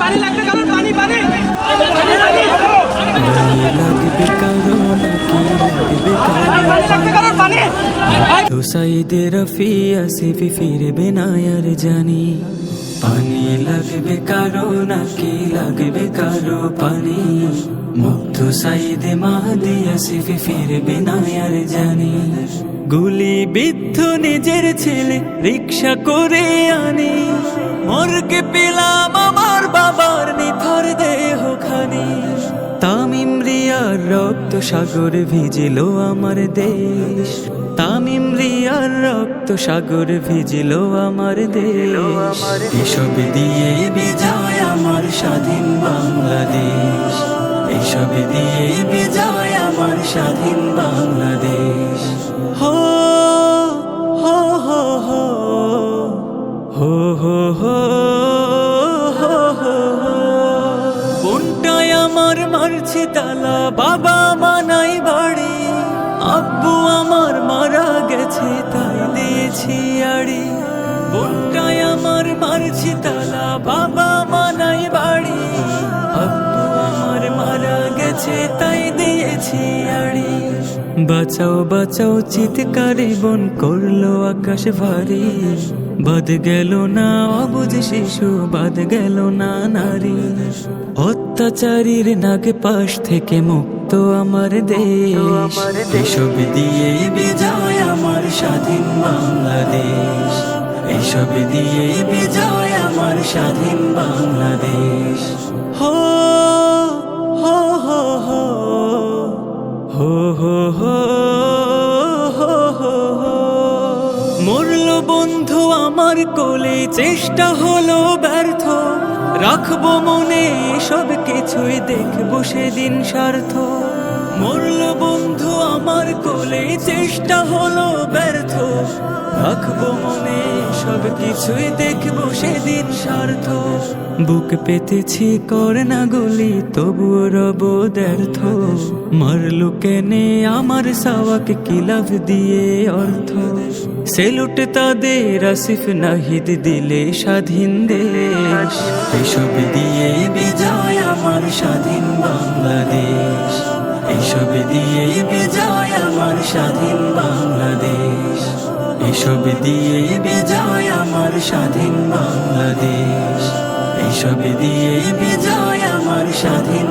পানি লাগবে কারণ পানি পানি। তো সাইদের ফি আসিফি ফিরবে না আর জানি। পানি লাগবে কারও, নাকি লাগবে কারও পানি? মুগ্ধ সাইদ মাহাদি সিফি ফিরবে না আর জানি। গুলি বিদ্ধ নিজের ছেলে রিক্সা করে আনি। মর্গে পেলাম আমার বাবার নিথর দেহ খানি। রিয়ার রক্ত সাগর ভিজিল আমার দেশ। তামিম রিয়ার রক্ত সাগর ভিজিল আমার দেশ। এসব দিয়ে বিজয় আমার স্বাধীন বাংলাদেশ। এসব দিয়ে বিজয় আমার স্বাধীন বাংলাদেশ। হো মারছে তালা, বাবা মানাই বাড়ি। আব্বু আমার মারা গেছে, তাই দিয়েছি আড়ি। বোনটাই আমার মারছে তালা, বাবা মানাই বাঁচাও বাঁচাও, চিৎকারে বন করল আকাশ ভারী। বাদ গেল না অবুঝ শিশু, বাদ গেল না নারী। অত্যাচারীর নাগে পাশ থেকে মুক্ত আমার দেশ। এসব দিয়ে বিজয় আমার স্বাধীন বাংলাদেশ। এসব দিয়ে বিজয় আমার স্বাধীন বাংলাদেশ। হো মরল বন্ধু আমার কোলে, চেষ্টা হলো ব্যর্থ। রাখব মনে সব কিছুই, দেখব সেদিন স্বার্থ। মরল বন্ধু আমার কোলে, চেষ্টা হলো ব্যর্থ। রাখব মনে সব কিছুই দেখব সেদিন স্বার্থ বুক পেতেছি করে না গুলি, তবুও রব ব্যর্থ। মারলু কেনে আমার সাওয়াকে কিলাভ দিয়ে অর্থ? সেলুট তাদের আসিফ নাহিদ দিলে স্বাধীন দেশ। এসব দিয়ে বিজয় আমার স্বাধীন বাংলাদেশ। এসব দিয়ে বিজয় আমার স্বাধীন এসব দিয়ে বিজয় আমার স্বাধীন বাংলাদেশ। এইসব দিয়ে বিজয় আমার স্বাধীন